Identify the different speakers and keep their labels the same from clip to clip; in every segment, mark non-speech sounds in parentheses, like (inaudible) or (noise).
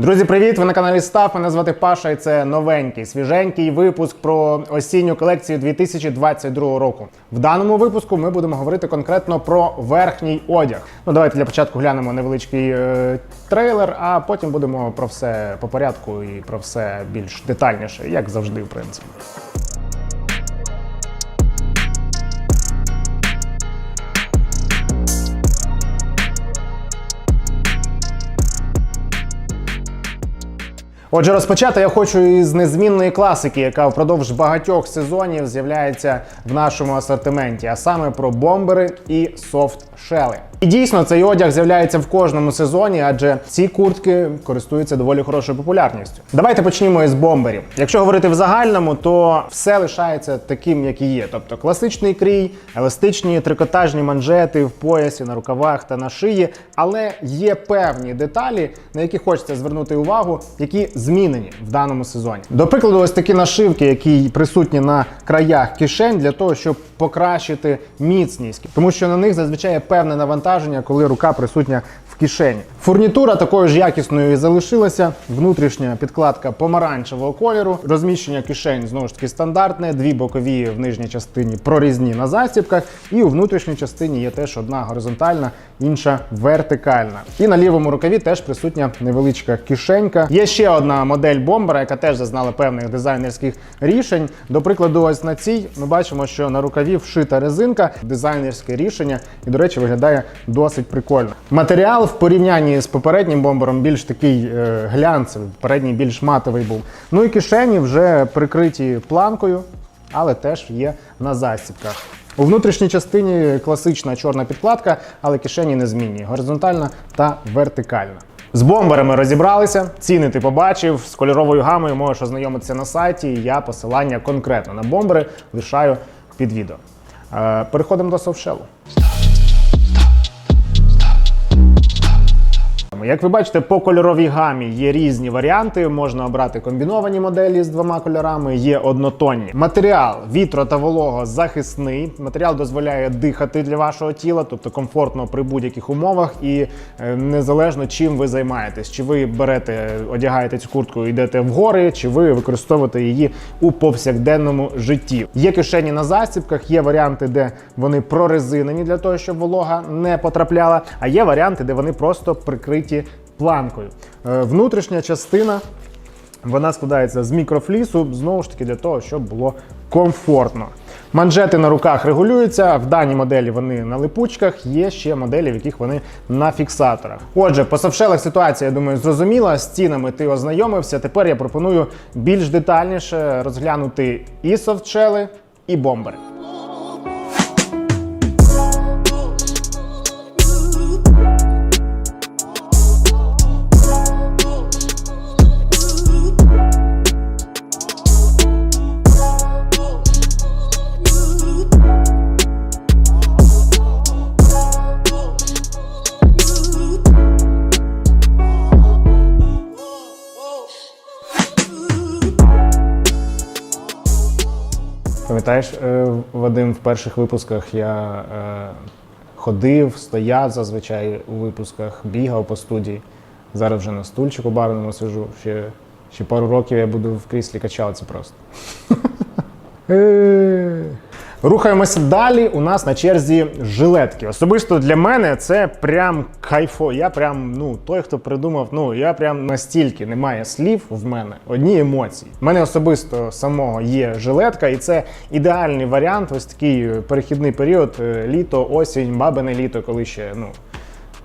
Speaker 1: Друзі, привіт! Ви на каналі Став. Мене звати Паша, і це новенький, свіженький випуск про осінню колекцію 2022 року. В даному випуску ми будемо говорити конкретно про верхній одяг. Ну давайте для початку глянемо невеличкий е, трейлер, а потім будемо про все по порядку і про все більш детальніше, як завжди, в принципі. Отже, розпочати я хочу із незмінної класики, яка впродовж багатьох сезонів з'являється в нашому асортименті, а саме про бомбери і софт-шели. І дійсно цей одяг з'являється в кожному сезоні, адже ці куртки користуються доволі хорошою популярністю. Давайте почнімо із бомберів. Якщо говорити в загальному, то все лишається таким, як і є. Тобто класичний крій, еластичні трикотажні манжети в поясі, на рукавах та на шиї, але є певні деталі, на які хочеться звернути увагу, які змінені в даному сезоні. До прикладу, ось такі нашивки, які присутні на краях кишень, для того, щоб покращити міцність, тому що на них зазвичай є певне навантаження, коли рука присутня в кишені. Фурнітура такою ж якісною і залишилася. Внутрішня підкладка помаранчевого кольору, розміщення кишень знову ж таки стандартне, дві бокові в нижній частині прорізні на застібках, і у внутрішній частині є теж одна горизонтальна, інша вертикальна. І на лівому рукаві теж присутня невеличка кишенька. Є ще одна модель бомбера, яка теж зазнала певних дизайнерських рішень. До прикладу, ось на цій ми бачимо, що на рукаві вшита резинка, дизайнерське рішення, і, до речі, виглядає досить прикольно. Матеріал в порівнянні з попереднім бомбером більш такий е, глянцевий, передній більш матовий був. Ну і кишені вже прикриті планкою, але теж є на застібках. У внутрішній частині класична чорна підкладка, але кишені незмінні, горизонтальна та вертикальна. З бомберами розібралися, ціни ти побачив, з кольоровою гамою можеш ознайомитися на сайті. Я посилання конкретно на бомбери лишаю під відео. Е, Переходимо до софтшелу. Як ви бачите, по кольоровій гамі є різні варіанти. Можна обрати комбіновані моделі з двома кольорами, є однотонні. Матеріал вітро та волого захисний. Матеріал дозволяє дихати для вашого тіла, тобто комфортно при будь-яких умовах, і е, незалежно чим ви займаєтесь, чи ви берете, одягаєте цю куртку, і йдете в гори, чи ви використовуєте її у повсякденному житті. Є кишені на застібках, є варіанти, де вони прорезинені для того, щоб волога не потрапляла. А є варіанти, де вони просто прикриті планкою. Е, Внутрішня частина вона складається з мікрофлісу, знову ж таки, для того, щоб було комфортно. Манжети на руках регулюються. В даній моделі вони на липучках, є ще моделі, в яких вони на фіксаторах. Отже, по софшелах ситуація, я думаю, зрозуміла. З цінами ти ознайомився. Тепер я пропоную більш детальніше розглянути і софтшели, і бомбери. Пам'ятаєш, е, Вадим, в перших випусках я е, ходив, стояв зазвичай у випусках, бігав по студії. Зараз вже на стульчику барному сижу. Ще, ще пару років я буду в кріслі качалці просто. Рухаємося далі. У нас на черзі жилетки. Особисто для мене це прям кайфо. Я прям ну той, хто придумав. Ну я прям настільки немає слів в мене. Одні емоції. У мене особисто самого є жилетка, і це ідеальний варіант. Ось такий перехідний період. е, Літо, осінь, бабине літо, коли ще ну.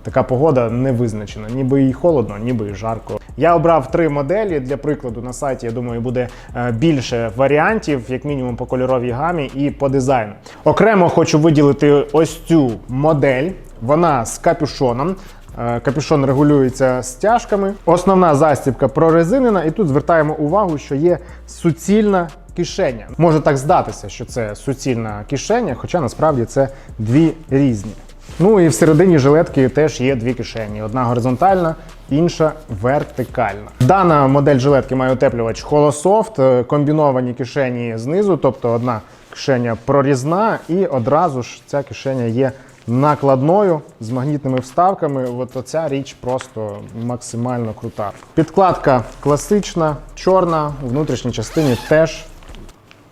Speaker 1: Така погода не визначена, ніби і холодно, ніби і жарко. Я обрав три моделі для прикладу на сайті. Я думаю, буде е, більше варіантів, як мінімум по кольоровій гамі і по дизайну. Окремо хочу виділити ось цю модель. Вона з капюшоном. Е, Капюшон регулюється стяжками. Основна застібка прорезинена, і тут звертаємо увагу, що є суцільна кишеня. Може так здатися, що це суцільна кишеня, хоча насправді це дві різні. Ну і всередині жилетки теж є дві кишені: одна горизонтальна, інша вертикальна. Дана модель жилетки має утеплювач Холософт, е, комбіновані кишені знизу, тобто одна кишеня прорізна, і одразу ж ця кишеня є накладною з магнітними вставками. От оця річ просто максимально крута. Підкладка класична, чорна, у внутрішній частині теж.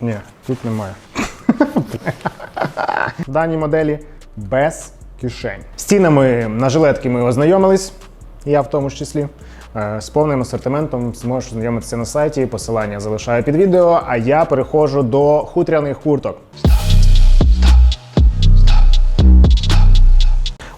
Speaker 1: Ні, тут немає. (laughs) В даній моделі без кишень. З цінами на жилетки ми ознайомились, я в тому ж числі. Е, З повним асортиментом зможеш ознайомитися на сайті. Посилання залишаю під відео, а я переходжу до хутряних курток.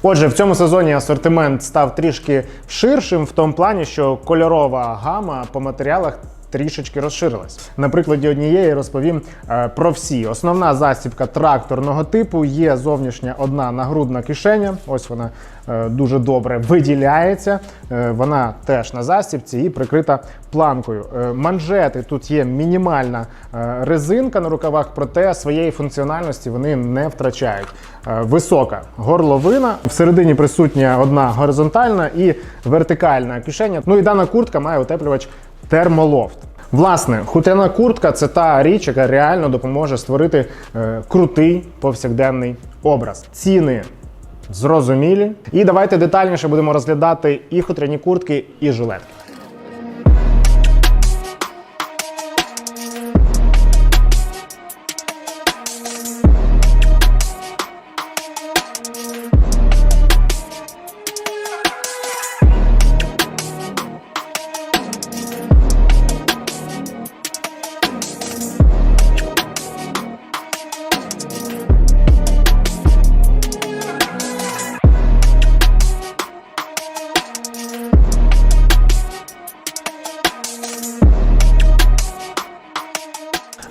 Speaker 1: Отже, в цьому сезоні асортимент став трішки ширшим в тому плані, що кольорова гама по матеріалах трішечки розширилась. На прикладі однієї розповім е, про всі. Основна застібка тракторного типу є зовнішня одна нагрудна кишеня. Ось вона е, дуже добре виділяється. Е, вона теж на застібці і прикрита планкою. Манжети тут є мінімальна резинка на рукавах, проте своєї функціональності вони не втрачають. Висока горловина. Всередині присутня одна горизонтальна і вертикальна кишеня. Ну і дана куртка має утеплювач термолофт. Власне, хутряна куртка це та річ, яка реально допоможе створити е, крутий повсякденний образ. Ціни зрозумілі. І давайте детальніше будемо розглядати і хутряні куртки, і жилетки.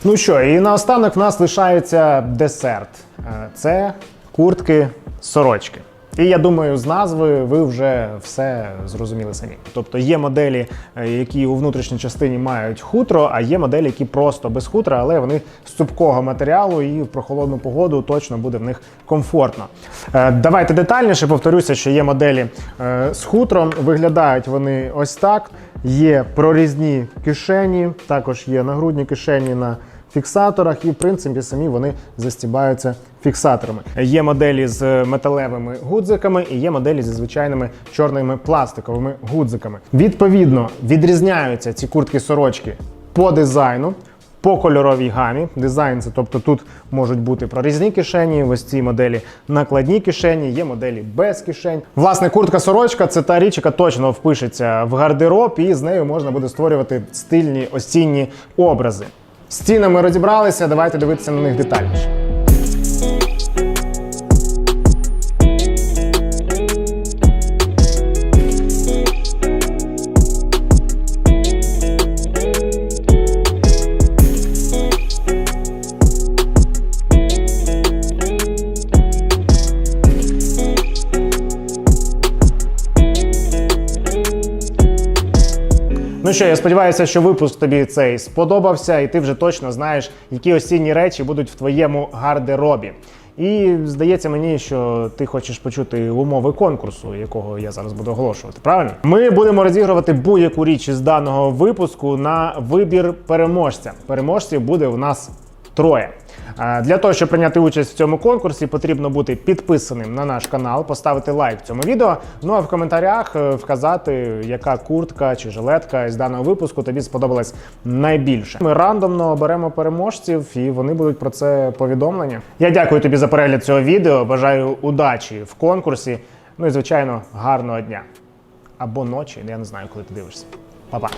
Speaker 1: Ну що, і наостанок в нас лишається десерт. Е, Це куртки сорочки. І я думаю, з назви ви вже все зрозуміли самі. Тобто є моделі, е, які у внутрішній частині мають хутро, а є моделі, які просто без хутра, але вони з цупкого матеріалу і в прохолодну погоду точно буде в них комфортно. Е, Давайте детальніше повторюся, що є моделі з хутром. Виглядають вони ось так. Є прорізні кишені, також є нагрудні кишені на фіксаторах, і в принципі самі вони застібаються фіксаторами. Є моделі з металевими гудзиками і є моделі зі звичайними чорними пластиковими гудзиками. Відповідно, відрізняються ці куртки сорочки по дизайну. По кольоровій гамі дизайн це, тобто тут можуть бути прорізні кишені, ось ці моделі накладні кишені, є моделі без кишень. Власне, куртка сорочка це та річ, яка точно впишеться в гардероб, і з нею можна буде створювати стильні осінні образи. З цінами розібралися, давайте дивитися на них детальніше. Що, я сподіваюся, що випуск тобі цей сподобався, і ти вже точно знаєш, які осінні речі будуть в твоєму гардеробі. І здається мені, що ти хочеш почути умови конкурсу, якого я зараз буду оголошувати. Правильно? Ми будемо розігрувати будь-яку річ із даного випуску на вибір переможця. Переможців буде у нас троє. Для того, щоб прийняти участь в цьому конкурсі, потрібно бути підписаним на наш канал, поставити лайк цьому відео. Ну а в коментарях е, вказати, яка куртка чи жилетка з даного випуску тобі сподобалась найбільше. Ми рандомно оберемо переможців, і вони будуть про це повідомлені. Я дякую тобі за перегляд цього відео. Бажаю удачі в конкурсі. Ну і звичайно, гарного дня або ночі. Я не знаю, коли ти дивишся. Па-па.